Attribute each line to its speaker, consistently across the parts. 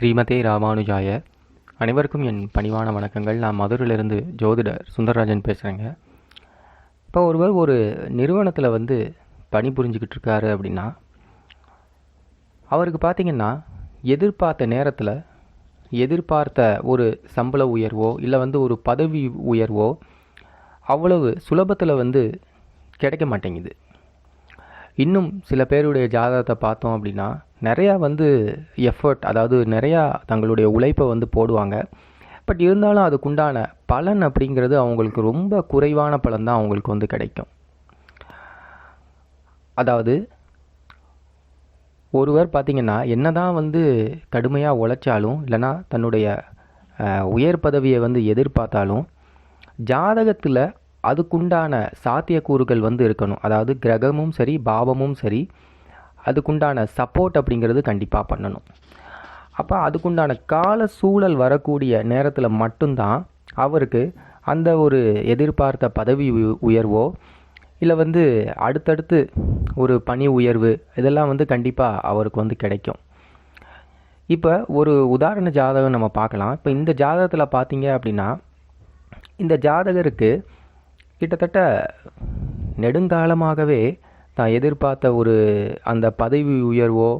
Speaker 1: ஸ்ரீமதே ராமானுஜாய. அனைவருக்கும் என் பணிவான வணக்கங்கள். நான் மதுரையிலிருந்து ஜோதிடர் சுந்தரராஜன் பேசுகிறேங்க இப்போ ஒருவர் ஒரு நிறுவனத்தில் வந்து பணி புரிஞ்சுக்கிட்டு இருக்காரு அப்படின்னா அவருக்கு பார்த்தீங்கன்னா எதிர்பார்த்த நேரத்தில் எதிர்பார்த்த ஒரு சம்பள உயர்வோ இல்லை வந்து ஒரு பதவி உயர்வோ அவ்வளவு சுலபத்தில் வந்து கிடைக்க மாட்டேங்குது. இன்னும் சில பேருடைய ஜாதகத்தை பார்த்தோம் அப்படின்னா நிறையா வந்து எஃபர்ட் அதாவது நிறையா தங்களுடைய உழைப்பை வந்து போடுவாங்க. பட் இருந்தாலும் அதுக்குண்டான பலன் அப்படிங்கிறது அவங்களுக்கு ரொம்ப குறைவான பலன் தான் அவங்களுக்கு வந்து கிடைக்கும். அதாவது ஒருவர் பார்த்திங்கன்னா என்னதான் வந்து கடுமையாக உழைச்சாலும் இல்லைனா தன்னுடைய உயர் பதவியை வந்து எதிர்பார்த்தாலும் ஜாதகத்தில் அதுக்குண்டான சாத்தியக்கூறுகள் வந்து இருக்கணும். அதாவது கிரகமும் சரி பாவமும் சரி அதுக்குண்டான சப்போர்ட் அப்படிங்கிறது கண்டிப்பாக பண்ணணும். அப்போ அதுக்குண்டான கால சூழல் வரக்கூடிய நேரத்தில் மட்டும்தான் அவருக்கு அந்த ஒரு எதிர்பார்த்த பதவி உயர்வோ இல்லை வந்து அடுத்தடுத்து ஒரு பணி உயர்வு இதெல்லாம் வந்து கண்டிப்பாக அவருக்கு வந்து கிடைக்கும். இப்போ ஒரு உதாரண ஜாதகம் நம்ம பார்க்கலாம். இப்போ இந்த ஜாதகத்தில் பார்த்தீங்க அப்படின்னா இந்த ஜாதகருக்கு கிட்டத்தட்ட நெடுங்காலமாகவே தான் எதிர்பார்த்த ஒரு அந்த பதவி உயர்வோ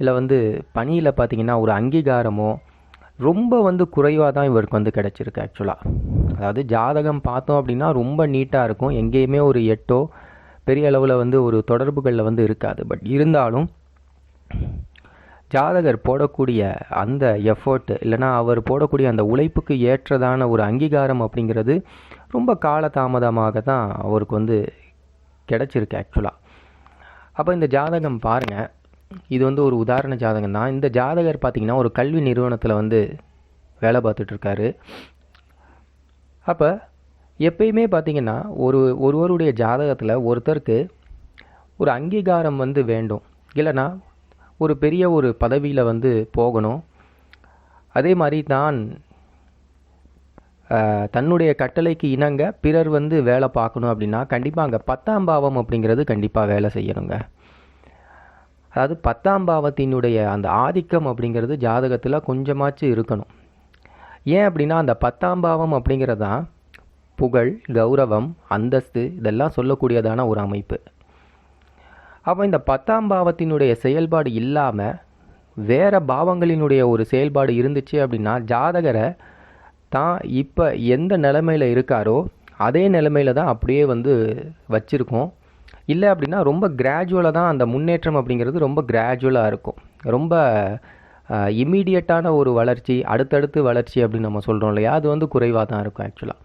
Speaker 1: இல்லை வந்து பணியில் பார்த்தீங்கன்னா ஒரு அங்கீகாரமோ ரொம்ப வந்து குறைவாக தான் இவருக்கு வந்து கிடச்சிருக்கு ஆக்சுவலாக அதாவது ஜாதகம் பார்த்தோம் அப்படின்னா ரொம்ப நீட்டாக இருக்கும். எங்கேயுமே ஒரு எட்டோ பெரிய அளவில் வந்து ஒரு தொடர்புகளில் வந்து இருக்காது. பட் இருந்தாலும் ஜாதகர் போடக்கூடிய அந்த எஃபர்ட் இல்லைன்னா அவர் போடக்கூடிய அந்த உழைப்புக்கு ஏற்றதான ஒரு அங்கீகாரம் அப்படிங்கிறது ரொம்ப காலதாமதமாக தான் அவருக்கு வந்து கிடச்சிருக்கு ஆக்சுவலாக அப்போ இந்த ஜாதகம் பாருங்கள் இது வந்து ஒரு உதாரண ஜாதகம் தான். இந்த ஜாதகர் பார்த்திங்கன்னா ஒரு கல்வி நிறுவனத்தில் வந்து வேலை பார்த்துட்ருக்காரு. அப்போ எப்பயுமே பார்த்தீங்கன்னா ஒரு ஒருவருடைய ஜாதகத்தில் ஒருத்தருக்கு ஒரு அங்கீகாரம் வந்து வேண்டும். இல்லைன்னா ஒரு பெரிய ஒரு பதவியில் வந்து போகணும். அதே மாதிரி தான் தன்னுடைய கட்டளைக்கு இணங்க பிறர் வந்து வேலை பார்க்கணும் அப்படின்னா கண்டிப்பாக அங்கே பத்தாம் பாவம் அப்படிங்கிறது கண்டிப்பாக வேலை செய்யணுங்க. அதாவது பத்தாம் பாவத்தினுடைய அந்த ஆதிக்கம் அப்படிங்கிறது ஜாதகத்தில் கொஞ்சமாச்சும் இருக்கணும். ஏன் அப்படின்னா அந்த பத்தாம் பாவம் அப்படிங்கிறது தான் புகழ் கௌரவம் அந்தஸ்து இதெல்லாம் சொல்லக்கூடியதான ஒரு அமைப்பு. அப்போ இந்த பத்தாம் பாவத்தினுடைய செயல்பாடு இல்லாமல் வேற பாவங்களினுடைய ஒரு செயல்பாடு இருந்துச்சு அப்படின்னா ஜாதகரை தான் இப்போ எந்த நிலமையில் இருக்காரோ அதே நிலமையில தான் அப்படியே வந்து வச்சுருக்கோம். இல்லை அப்படின்னா ரொம்ப கிராஜுவலாக தான் அந்த முன்னேற்றம் அப்படிங்கிறது ரொம்ப கிராஜுவலாக இருக்கும். ரொம்ப இம்மீடியட்டான ஒரு வளர்ச்சி அடுத்தடுத்து வளர்ச்சி அப்படின்னு நம்ம சொல்கிறோம் இல்லையா? அது வந்து குறைவாக தான் இருக்கும் ஆக்சுவலாக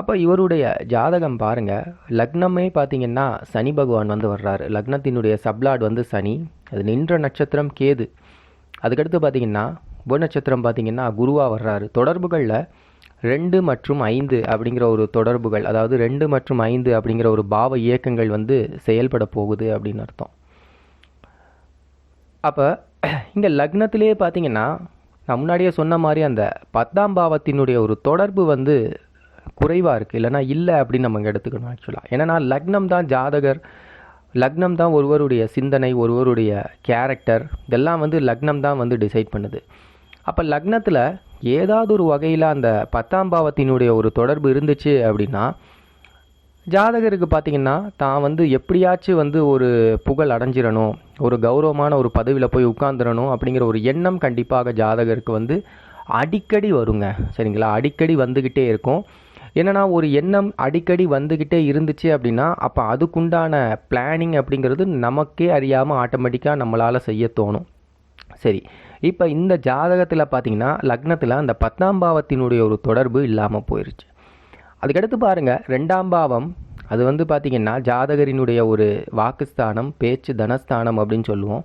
Speaker 1: அப்போ இவருடைய ஜாதகம் பாருங்கள் லக்னமே பார்த்தீங்கன்னா சனி பகவான் வந்து வர்றாரு. லக்னத்தினுடைய சப்லாட் வந்து சனி. அது நின்ற நட்சத்திரம் கேது. அதுக்கடுத்து பார்த்தீங்கன்னா உபநட்சத்திரம் பார்த்திங்கன்னா பார்த்தீங்கன்னா வர்றாரு. தொடர்புகளில் ரெண்டு மற்றும் ஐந்து அப்படிங்கிற ஒரு தொடர்புகள் அதாவது ரெண்டு மற்றும் ஐந்து அப்படிங்கிற ஒரு பாவ இயக்கங்கள் வந்து செயல்பட போகுது அப்படின்னு அர்த்தம். அப்போ இங்கே லக்னத்திலேயே பார்த்தீங்கன்னா நான் முன்னாடியே சொன்ன மாதிரி அந்த பத்தாம் பாவத்தினுடைய ஒரு தொடர்பு வந்து குறைவாக இருக்குது இல்லைன்னா இல்லை அப்படின்னு நம்ம எடுத்துக்கணும் ஆக்சுவலாக ஏன்னா லக்னம் தான் ஜாதகர் லக்னம் தான் ஒருவருடைய சிந்தனை ஒருவருடைய கேரக்டர் இதெல்லாம் வந்து லக்னம் தான் வந்து டிசைட் பண்ணுது. அப்போ லக்னத்தில் ஏதாவது ஒரு வகையில் அந்த பத்தாம் பாவத்தினுடைய ஒரு தொடர்பு இருந்துச்சு அப்படின்னா ஜாதகருக்கு பார்த்தீங்கன்னா தான் வந்து எப்படியாச்சும் வந்து ஒரு புகழ் அடைஞ்சிடணும் ஒரு கௌரவமான ஒரு பதவியில் போய் உட்காந்துடணும் அப்படிங்கிற ஒரு எண்ணம் கண்டிப்பாக ஜாதகருக்கு வந்து அடிக்கடி வருங்க. சரிங்களா? அடிக்கடி வந்துக்கிட்டே இருக்கும். என்னன்னா ஒரு எண்ணம் அடிக்கடி வந்துக்கிட்டே இருந்துச்சு அப்படின்னா அப்போ அதுக்குண்டான பிளானிங் அப்படிங்கிறது நமக்கே அறியாமல் ஆட்டோமேட்டிக்காக நம்மளால் செய்ய தோணும். சரி. இப்போ இந்த ஜாதகத்தில் பார்த்தீங்கன்னா லக்னத்தில் அந்த பத்தாம் பாவத்தினுடைய ஒரு தொடர்பு இல்லாமல் போயிடுச்சு அதுக்கடுத்து பாருங்க ரெண்டாம் பாவம் அது வந்து பார்த்தீங்கன்னா ஜாதகரினுடைய ஒரு வாக்குஸ்தானம் பேச்சு தனஸ்தானம் அப்படின்னு சொல்லுவோம்.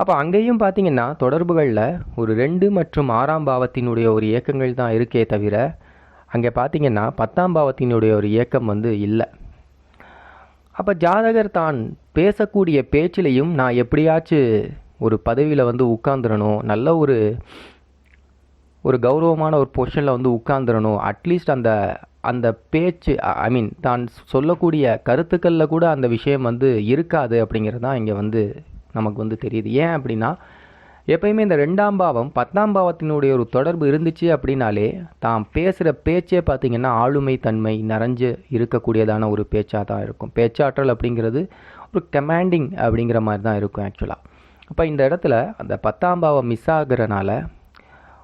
Speaker 1: அப்போ அங்கேயும் பார்த்தீங்கன்னா தொடர்புகளில் ஒரு ரெண்டு மற்றும் ஆறாம் பாவத்தினுடைய ஒரு இயக்கங்கள் தான் இருக்கே தவிர அங்கே பார்த்தீங்கன்னா பத்தாம் பாவத்தினுடைய ஒரு இயக்கம் வந்து இல்லை. அப்போ ஜாதகர் தான் பேசக்கூடிய பேச்சிலையும் நான் எப்படியாச்சும் ஒரு பதவியில் வந்து உட்காந்துடணும் நல்ல ஒரு ஒரு கௌரவமான ஒரு பொசிஷனில் வந்து உட்காந்துடணும் அட்லீஸ்ட் அந்த அந்த பேச்சு ஐ மீன் தான் சொல்லக்கூடிய கருத்துக்களில் கூட அந்த விஷயம் வந்து இருக்காது அப்படிங்கிறது தான் இங்கே வந்து நமக்கு வந்து தெரியுது. ஏன் அப்படின்னா எப்பயுமே இந்த ரெண்டாம் பாவம் பத்தாம் பாவத்தினுடைய ஒரு தொடர்பு இருந்துச்சு அப்படின்னாலே தான் பேசுகிற பேச்சே பார்த்தீங்கன்னா ஆளுமை தன்மை நிறைஞ்சு இருக்கக்கூடியதான ஒரு பேச்சாக தான் இருக்கும். பேச்சாற்றல் அப்படிங்கிறது ஒரு கமாண்டிங் அப்படிங்கிற மாதிரி தான் இருக்கும் ஆக்சுவலாக அப்போ இந்த இடத்துல அந்த பத்தாம் பாவம் மிஸ் ஆகுறனால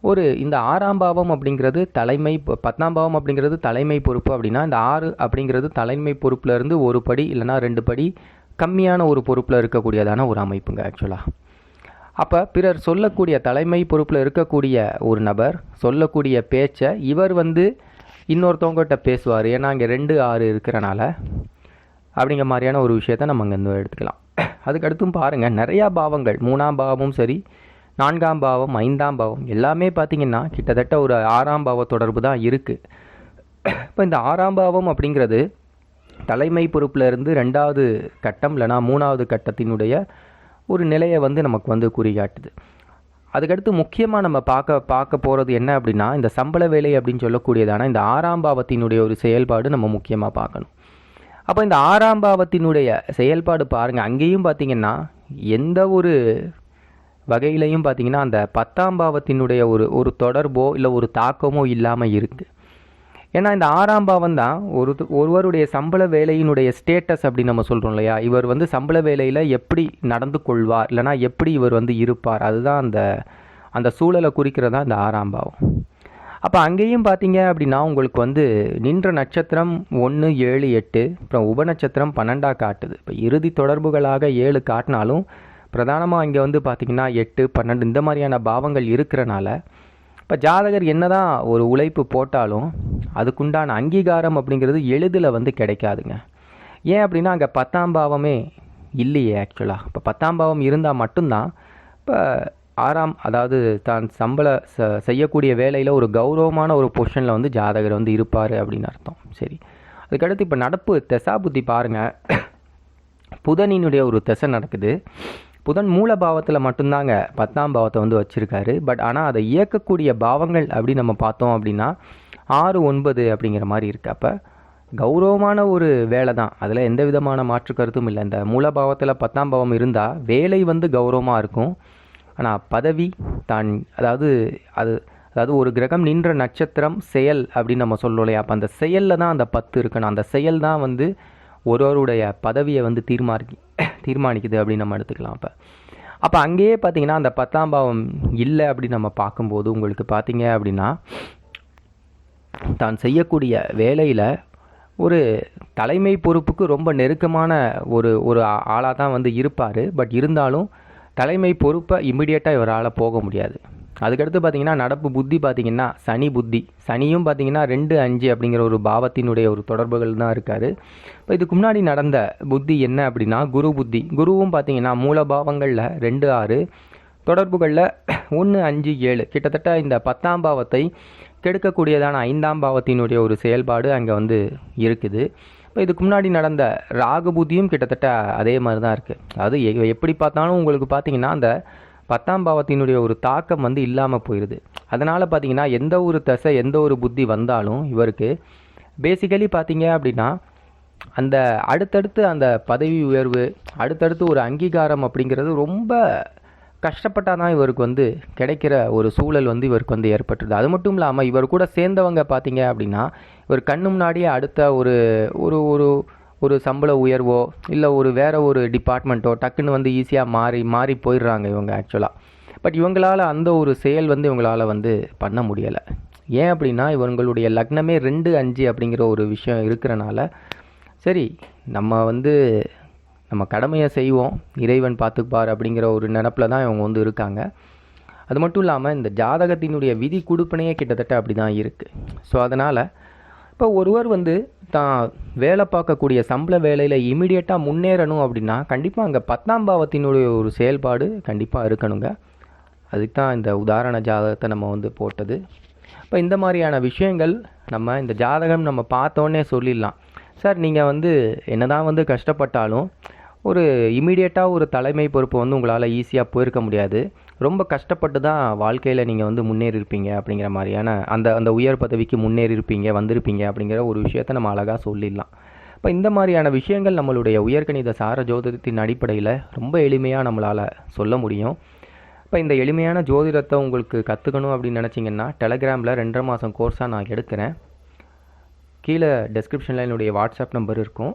Speaker 1: ஒரு இந்த ஆறாம் பாவம் அப்படிங்கிறது தலைமை பத்தாம் பாவம் அப்படிங்கிறது தலைமை பொறுப்பு அப்படின்னா இந்த ஆறு அப்படிங்கிறது தலைமை பொறுப்புல இருந்து ஒரு படி இல்லைன்னா ரெண்டு படி கம்மியான ஒரு பொறுப்பில் இருக்கக்கூடியதான ஒரு அமைப்புங்க ஆக்சுவலாக அப்போ பிறர் சொல்லக்கூடிய தலைமை பொறுப்பில் இருக்கக்கூடிய ஒரு நபர் சொல்லக்கூடிய பேச்சை இவர் வந்து இன்னொருத்தவங்ககிட்ட பேசுவார். ஏன்னா இங்கே ரெண்டு ஆறு இருக்கிறனால அப்படிங்கிற மாதிரியான ஒரு விஷயத்தை நம்ம அங்கே இருந்து எடுத்துக்கலாம். அதுக்கடுத்தும் பாருங்கள் நிறையா பாவங்கள். மூணாம் பாவமும் சரி நான்காம் பாவம் ஐந்தாம் பாவம் எல்லாமே பார்த்தீங்கன்னா கிட்டத்தட்ட ஒரு ஆறாம் பாவ தொடர்பு தான் இருக்குது இப்போ இந்த ஆறாம் பாவம் அப்படிங்கிறது தலைமை பொறுப்பில் இருந்து ரெண்டாவது கட்டம் இல்லைனா மூணாவது கட்டத்தினுடைய ஒரு நிலையை வந்து நமக்கு வந்து குறிகாட்டுது. அதுக்கடுத்து முக்கியமாக நம்ம பார்க்க பார்க்க போகிறது என்ன அப்படின்னா இந்த சம்பள வேலை அப்படின்னு சொல்லக்கூடியதான இந்த ஆறாம் பாவத்தினுடைய ஒரு செயல்பாடு நம்ம முக்கியமாக பார்க்கணும். அப்போ இந்த ஆறாம் பாவத்தினுடைய செயல்பாடு பாருங்கள் அங்கேயும் பார்த்தீங்கன்னா எந்த ஒரு வகையிலையும் பார்த்தீங்கன்னா அந்த பத்தாம் பாவத்தினுடைய ஒரு ஒரு தொடர்போ இல்லை ஒரு தாக்கமோ இல்லாமல் இருக்குது ஏன்னா இந்த ஆறாம் பாவம் தான் ஒரு ஒருவருடைய சம்பள வேலையினுடைய ஸ்டேட்டஸ் அப்படின்னு நம்ம சொல்கிறோம் இல்லையா? இவர் வந்து சம்பள வேலையில் எப்படி நடந்து கொள்வார்? இல்லைனா எப்படி இவர் வந்து இருப்பார்? அதுதான் அந்த அந்த சூழலை குறிக்கிறதா இந்த ஆறாம் பாவம். அப்போ அங்கேயும் பார்த்தீங்க அப்படின்னா உங்களுக்கு வந்து நின்ற நட்சத்திரம் ஒன்று ஏழு எட்டு அப்புறம் உபநட்சத்திரம் பன்னெண்டாக காட்டுது. இப்போ இறுதி தொடர்புகளாக ஏழு காட்டினாலும் பிரதானமாக இங்கே வந்து பார்த்திங்கன்னா எட்டு பன்னெண்டு இந்த மாதிரியான பாவங்கள் இருக்கிறனால இப்போ ஜாதகர் என்னதான் ஒரு உழைப்பு போட்டாலும் அதுக்குண்டான அங்கீகாரம் அப்படிங்கிறது எளிதில் வந்து கிடைக்காதுங்க. ஏன் அப்படின்னா அங்கே பத்தாம் பாவமே இல்லையே ஆக்சுவலாக இப்போ பத்தாம் பாவம் இருந்தால் மட்டும்தான் இப்போ ஆறாம் அதாவது தான் சம்பள ச செய்யக்கூடிய வேலையில் ஒரு கௌரவமான ஒரு பொஷனில் வந்து ஜாதகர் வந்து இருப்பார் அப்படின்னு அர்த்தம். சரி. அதுக்கடுத்து இப்போ நடப்பு தெசா புத்தி பாருங்கள் புதனினுடைய ஒரு திசை நடக்குது. புதன் மூல பாவத்தில் மட்டும்தாங்க பத்தாம் பாவத்தை வந்து வச்சுருக்காரு. பட் ஆனால் அதை இயக்கக்கூடிய பாவங்கள் அப்படி நம்ம பார்த்தோம் அப்படின்னா ஆறு ஒன்பது அப்படிங்கிற மாதிரி இருக்குது அப்போ கௌரவமான ஒரு வேலை தான். அதில் எந்த விதமான மாற்று கருத்தும் இல்லை. இந்த மூலபாவத்தில் பத்தாம் பாவம் இருந்தால் வேலை வந்து கௌரவமாக இருக்கும். ஆனால் பதவி தான் அதாவது அது அதாவது ஒரு கிரகம் நின்ற நட்சத்திரம் செயல் அப்படின்னு நம்ம சொல்றோம் இல்லையா? அப்போ அந்த செயலில் தான் அந்த பத்து இருக்கணும். அந்த செயல் தான் வந்து ஒருவருடைய பதவியை வந்து தீர்மானி தீர்மானிக்குது அப்படின்னு நம்ம எடுத்துக்கலாம் அப்போ. அப்போ அங்கேயே பார்த்தீங்கன்னா அந்த பத்தாம் பாவம் இல்லை அப்படின்னு நம்ம பார்க்கும்போது உங்களுக்கு பார்த்தீங்க அப்படின்னா தான் செய்யக்கூடிய வேலையில் ஒரு தலைமை பொறுப்புக்கு ரொம்ப நெருக்கமான ஒரு ஒரு ஆளாக தான் வந்து இருப்பார். பட் இருந்தாலும் தலைமை பொறுப்பை இமிடியேட்டாக இவரால் போக முடியாது. அதுக்கடுத்து பார்த்தீங்கன்னா நடப்பு புத்தி பார்த்தீங்கன்னா சனி புத்தி. சனியும் பார்த்தீங்கன்னா ரெண்டு அஞ்சு அப்படிங்கிற ஒரு பாவத்தினுடைய ஒரு தொடர்புகள் தான் இருக்கார். இப்போ இதுக்கு முன்னாடி நடந்த புத்தி என்ன அப்படின்னா குரு புத்தி. குருவும் பார்த்தீங்கன்னா மூல பாவங்களில் ரெண்டு ஆறு. தொடர்புகளில் ஒன்று அஞ்சு ஏழு. கிட்டத்தட்ட இந்த பத்தாம் பாவத்தை கெடுக்கக்கூடியதான ஐந்தாம் பாவத்தினுடைய ஒரு செயல்பாடு அங்கே வந்து இருக்குது. இப்போ இதுக்கு முன்னாடி நடந்த ராகபுத்தியும் கிட்டத்தட்ட அதே மாதிரி தான் இருக்குது அது எ- எப்படி பார்த்தாலும் உங்களுக்கு பார்த்தீங்கன்னா அந்த பத்தாம் பாவத்தினுடைய ஒரு தாக்கம் வந்து இல்லாமல் போயிடுது அதனால் பார்த்தீங்கன்னா எந்த ஒரு தசை எந்த ஒரு புத்தி வந்தாலும் இவருக்கு பேசிக்கலி பார்த்தீங்க அப்படின்னா அந்த அடுத்தடுத்து அந்த பதவி உயர்வு அடுத்தடுத்து ஒரு அங்கீகாரம் அப்படிங்கிறது ரொம்ப கஷ்டப்பட்டால் தான் இவருக்கு வந்து கிடைக்கிற ஒரு சூழல் வந்து இவருக்கு வந்து ஏற்பட்டுருது அது மட்டும் இல்லாமல் இவர் கூட சேர்ந்தவங்க பார்த்தீங்க அப்படின்னா இவர் கண்ணு முன்னாடியே அடுத்த ஒரு ஒரு ஒரு ஒரு சம்பள உயர்வோ இல்லை ஒரு வேறு ஒரு டிபார்ட்மெண்ட்டோ டக்குன்னு வந்து ஈஸியாக மாறி மாறி போயிடுறாங்க இவங்க ஆக்சுவலாக பட் இவங்களால் அந்த ஒரு செயல் வந்து இவங்களால் வந்து பண்ண முடியலை. ஏன் அப்படின்னா இவங்களுடைய லக்னமே ரெண்டு அஞ்சு அப்படிங்கிற ஒரு விஷயம் இருக்கிறனால சரி நம்ம வந்து நம்ம கடமையை செய்வோம் இறைவன் பார்த்துப்பார் அப்படிங்கிற ஒரு நினப்பில் தான் இவங்க வந்து இருக்காங்க. அது மட்டும் இல்லாமல் இந்த ஜாதகத்தினுடைய விதி கொடுப்பனையே கிட்டத்தட்ட அப்படி தான் இருக்குது ஸோ அதனால் இப்போ ஒருவர் வந்து தான் வேலை பார்க்கக்கூடிய சம்பள வேலையில் இமிடியேட்டாக முன்னேறணும் அப்படின்னா கண்டிப்பாக அங்கே பத்தாம் பாவத்தினுடைய ஒரு செயல்பாடு கண்டிப்பாக இருக்கணுங்க. அதுக்கு தான் இந்த உதாரண ஜாதகத்தை நம்ம வந்து போட்டது. இப்போ இந்த மாதிரியான விஷயங்கள் நம்ம இந்த ஜாதகம் நம்ம பார்த்தோன்னே சொல்லிடலாம். சார் நீங்கள் வந்து என்ன தான் வந்து கஷ்டப்பட்டாலும் ஒரு இமீடியட்டாக ஒரு தலைமை பொறுப்பு வந்து உங்களால் ஈஸியாக போயிருக்க முடியாது. ரொம்ப கஷ்டப்பட்டு தான் வாழ்க்கையில் நீங்கள் வந்து முன்னேறி இருப்பீங்க அப்படிங்கிற மாதிரியான அந்த அந்த உயர் பதவிக்கு முன்னேறி இருப்பீங்க வந்திருப்பீங்க அப்படிங்கிற ஒரு விஷயத்தை நம்ம அழகாக சொல்லிடலாம். இப்போ இந்த மாதிரியான விஷயங்கள் நம்மளுடைய உயர்கணித சார ஜோதிடத்தின் அடிப்படையில் ரொம்ப எளிமையாக நம்மளால் சொல்ல முடியும். இப்போ இந்த எளிமையான ஜோதிடத்தை உங்களுக்கு கற்றுக்கணும் அப்படின்னு நினச்சிங்கன்னா டெலகிராமில் ரெண்டரை மாதம் கோர்ஸாக நான் எடுக்கிறேன். கீழே டெஸ்கிரிப்ஷனில் என்னுடைய வாட்ஸ்அப் நம்பர் இருக்கும்.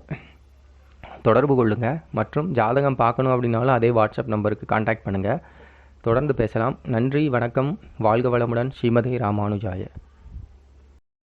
Speaker 1: தொடர்பு கொள்ளுங்கள் மற்றும் ஜாதகம் பார்க்கணும் அப்படின்னாலும் அதே வாட்ஸ்அப் நம்பருக்கு காண்டாக்ட் பண்ணுங்கள் தொடர்ந்து பேசலாம். நன்றி வணக்கம். வாழ்க வளமுடன். ஸ்ரீமதி ராமானுஜாய.